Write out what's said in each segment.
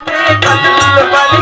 Bye.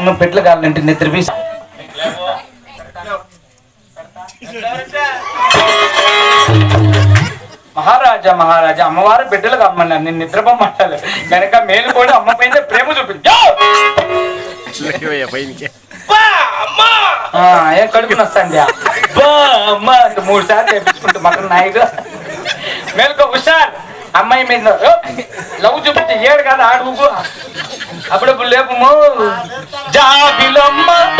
కాలంలో బిడ్డలు కాలంటే నిద్ర మహారాజా మహారాజా అమ్మవారు బిడ్డలకు అమ్మన్నారు నేను నిద్రపోమ్మంటారు కనుక మేలు కూడా అమ్మ పైన ప్రేమ చూపించు. ఏం మూడు సార్లు తెప్పించుకుంటూ మటన్ నాయుడు మేలుకో హుషార్. అమ్మాయి మీద లవ్ చూపించి ఏడు కాదు ఆడు అప్పుడప్పుడు లేపము జాబిలమ్మ.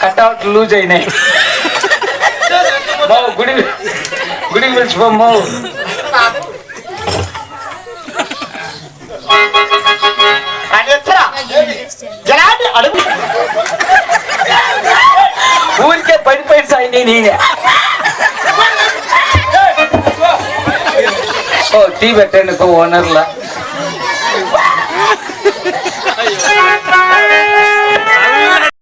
కట్అవుట్ లూజ్ అయినాయి బావు గుడి గుడికి పిలిచిపోం బావు ఊరికే పడిపోయి సాయి నేనే ఓ టీ పెట్టండి ఓనర్లా